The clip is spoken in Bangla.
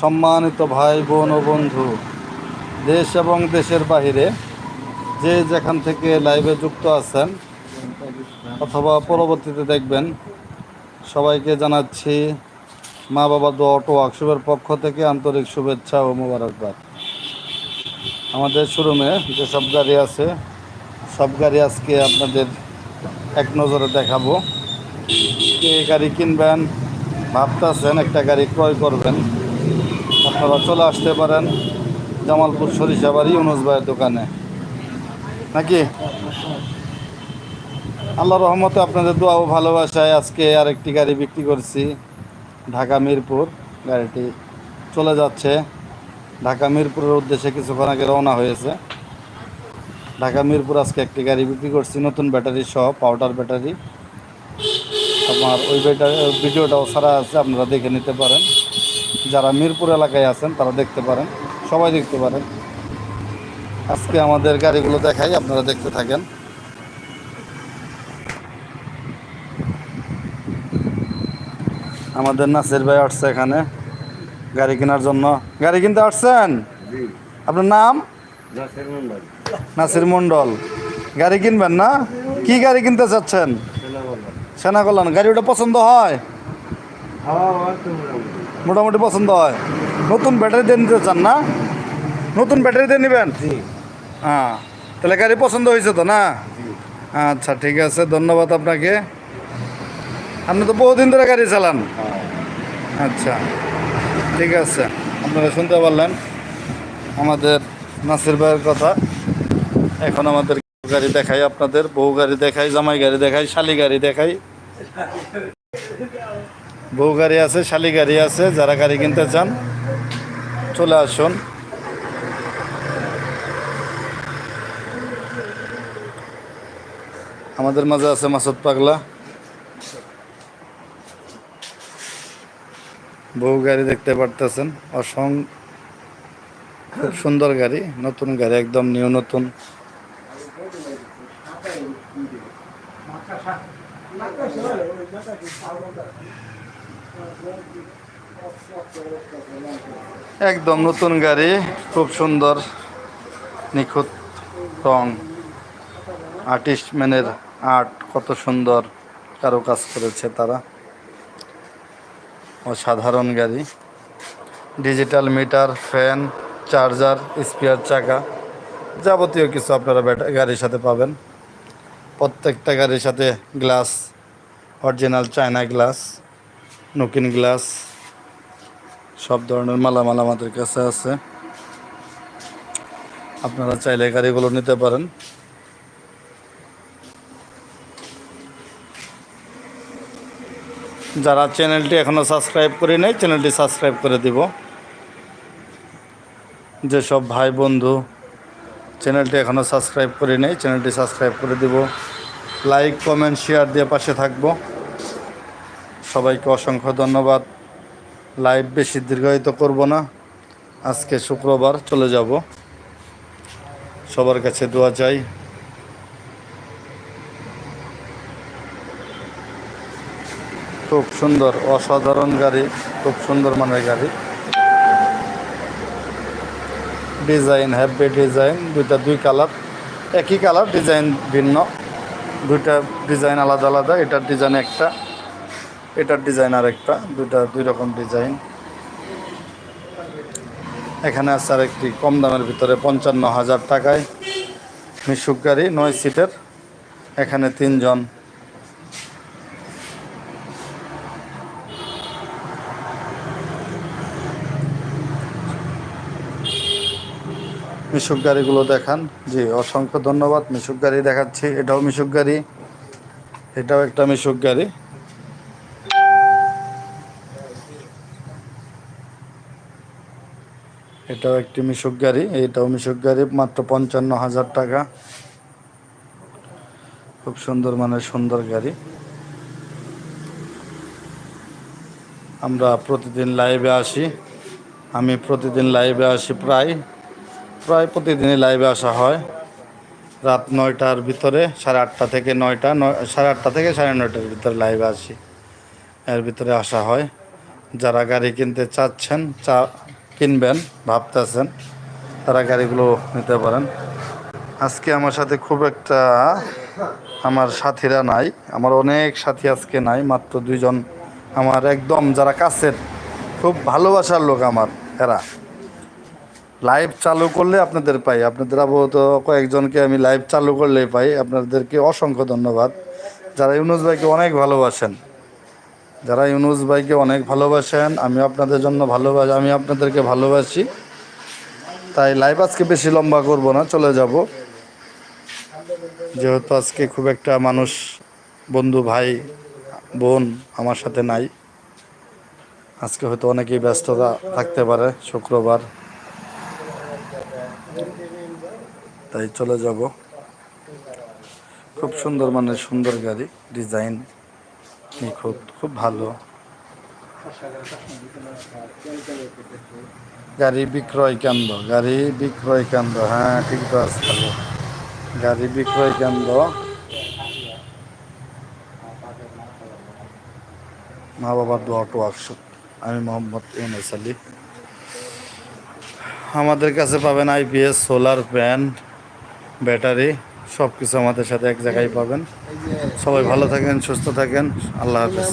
সম্মানিত ভাই বোন ও বন্ধু, দেশ এবং দেশের বাহিরে যে যেখান থেকে লাইভে যুক্ত আছেন অথবা পরবর্তীতে দেখবেন, সবাইকে জানাচ্ছি মা বাবা দো অটো ওয়ার্কশপের পক্ষ থেকে আন্তরিক শুভেচ্ছা ও মোবারকবাদ। আমাদের শোরুমে যেসব গাড়ি আছে, সব গাড়ি আজকে আপনাদের এক নজরে দেখাবো। কে গাড়ি কিনবেন ভাবতেছেন একটা গাড়ি ক্রয় করবেন। আপনারা চলে আসতে পারেন জামালপুর সরিষাবাড়ি ইউনুস ভাইয়ের দোকানে। নাকি? আল্লাহ রহমতে আপনাদের দোয়া ও ভালোবাসায় আজকে আরেকটি গাড়ি বিক্রি করছি, ঢাকা মিরপুর। গাড়িটি চলে যাচ্ছে। ঢাকা মিরপুরের উদ্দেশ্যে কিছুক্ষণ আগে রওনা হয়েছে। ঢাকা মিরপুর আজকে একটি গাড়ি বিক্রি করছি, নতুন ব্যাটারি সহ, পাউডার ব্যাটারি। আপনার ওই ভিডিওটাও সারা আছে আপনারা দেখে নিতে পারেন। যারা মিরপুর এলাকায় আছেন তারা দেখতে পারেন। সবাই দেখতে পারেন। আজকে আমাদের গাড়িগুলো দেখাই আপনারা দেখতে থাকেন। আমাদের নাসির ভাই আসছে এখানে গাড়ি কেনার জন্য। গাড়ি কিনতে আসছেন? আপনার নাম? নাসির মন্ডল গাড়ি কিনবেন না? কি গাড়ি কিনতে চাচ্ছেন? সেনা কল্যাণ গাড়ি ওটা পছন্দ হয়? মোটামুটি পছন্দ হয়। নতুন ব্যাটারি দিয়ে নিতে চান না? নতুন ব্যাটারি দিয়ে নেবেন? হ্যাঁ তাহলে গাড়ি পছন্দ হয়েছে তো না? আচ্ছা ঠিক আছে ধন্যবাদ আপনাকে। আপনি তো বহুদিন ধরে গাড়ি চালান? আচ্ছা ঠিক আছে আপনারা শুনতে পারলেন আমাদের নাসির ভাইয়ের কথা। এখন আমাদের গাড়ি দেখাই আপনাদের বহু গাড়ি দেখাই জামাই গাড়ি দেখাই শালি গাড়ি দেখাই। বউ গাড়ি আছে, শালি গাড়ি আছে, যারা গাড়ি কিনতে চান, চলে আসুন। আমাদের মাঝে আছে মাসুদ পাগলা। বহু গাড়ি দেখতে পারতেছেন, অসং খুব সুন্দর গাড়ি, নতুন গাড়ি, একদম নিউ, নতুন। একদম নতুন গাড়ি, খুব সুন্দর, নিখুঁত রং। আর্টিস্ট ম্যানের আর্ট কত সুন্দর কারও কাজ করেছে তারা। অসাধারণ গাড়ি। Digital meter fan charger spare চাকা, যাবতীয় কিছু আপনারা গাড়ির সাথে পাবেন। প্রত্যেকটা গাড়ির সাথে গ্লাস অরিজিনাল চায়না গ্লাস, নকিন গ্লাস, সব ধরনের মালামাল আমাদের কাছে আছে। আপনারা চাইলে গাড়িগুলো নিতে পারেন। যারা চ্যানেলটি এখনও সাবস্ক্রাইব করে নেই, চ্যানেলটি সাবস্ক্রাইব করে দিব। যেসব ভাই বন্ধু, চ্যানেলটি এখনও সাবস্ক্রাইব করে নেই, চ্যানেলটি সাবস্ক্রাইব করে দিব। লাইক, কমেন্ট, শেয়ার দিয়ে পাশে থাকব। সবাইকে অসংখ্য ধন্যবাদ। লাইভ বেশি দীর্ঘায়িত করব না। আজকে শুক্রবার চলে যাব। সবার কাছে দোয়া চাই। খুব সুন্দর, অসাধারণ গাড়ি, খুব সুন্দর মানের গাড়ি। ডিজাইন হ্যাপি ডিজাইন দুইটা দুই কালার একই কালার ডিজাইন ভিন্ন। দুইটা ডিজাইন আলাদা আলাদা, এটার ডিজাইন একটা। এটার ডিজাইন আর একটা দুইটা, দুই রকম ডিজাইন এখানে আছে আর একটি কম দামের ভিতরে পঞ্চান্ন হাজার টাকায় মিশুক গাড়ি, নয় সিটের এখানে তিনজন। মিশুক গাড়িগুলো দেখান। জি, অসংখ্য ধন্যবাদ। মিশুক গাড়ি দেখাচ্ছি। এটাও মিশুক গাড়ি। এটাও একটা মিশুক গাড়ি। এটাও একটি মিশুক গাড়ি, এটাও মিশুক গাড়ি, মাত্র পঞ্চান্ন হাজার টাকা। খুব সুন্দর মানের, সুন্দর গাড়ি। আমরা প্রতিদিন লাইভে আসি। আমি প্রতিদিন লাইভে আসি প্রায় প্রায় প্রতিদিনই লাইভে আসা হয়। রাত নয়টার ভিতরে, সাড়ে আটটা থেকে নয়টা, নয়, সাড়ে আটটা থেকে সাড়ে নয়টার ভিতরে লাইভে আসি। এর ভিতরে আসা হয়। যারা গাড়ি কিনতে চাচ্ছেন, চা কিনবেন, ভাবতেছেন, তারা গাড়িগুলো নিতে পারেন। আজকে আমার সাথে খুব একটা আমার সাথীরা নাই, আমার অনেক সাথী আজকে নাই, মাত্র দুইজন আমার একদম যারা কাছের, খুব ভালোবাসার লোক আমার, এরা। লাইভ চালু করলে আপনাদের পাই, আপনাদের আবহত কয়েকজনকে আমি লাইভ চালু করলেই পাই, আপনাদেরকে অসংখ্য ধন্যবাদ। যারা ইউনুস ভাইকে অনেক ভালোবাসেন যারা ইউনুস ভাইকে অনেক ভালোবাসেন, আমি আপনাদের জন্য ভালোবাসি, আমি আপনাদেরকে ভালোবাসি। তাই লাইভ আজকে বেশি লম্বা করব না, চলে যাব। যেহেতু আজকে খুব একটা মানুষ, বন্ধু ভাই, বোন আমার সাথে নাই। আজকে হয়তো অনেকেই ব্যস্ততা থাকতে পারে, শুক্রবার। তাই চলে যাব। খুব সুন্দর মানে সুন্দর গাড়ি ডিজাইন নিখুঁত খুব ভালো। গাড়ি বিক্রয় কেন্দ্র, গাড়ি বিক্রয় কেন্দ্র হ্যাঁ ঠিক তো আছে, ভালো। গাড়ি বিক্রয় কেন্দ্র। মা বাবার দোয়া অটো ওয়ার্কশপ আমি মোহাম্মদ ইউনুস আলী। আমাদের কাছে পাবেন আইপিএস সোলার প্যান্ট, ব্যাটারি। সব কিছু আমাদের সাথে এক জায়গায় পাবেন। সবাই ভালো থাকেন সুস্থ থাকেন। আল্লাহ হাফেজ।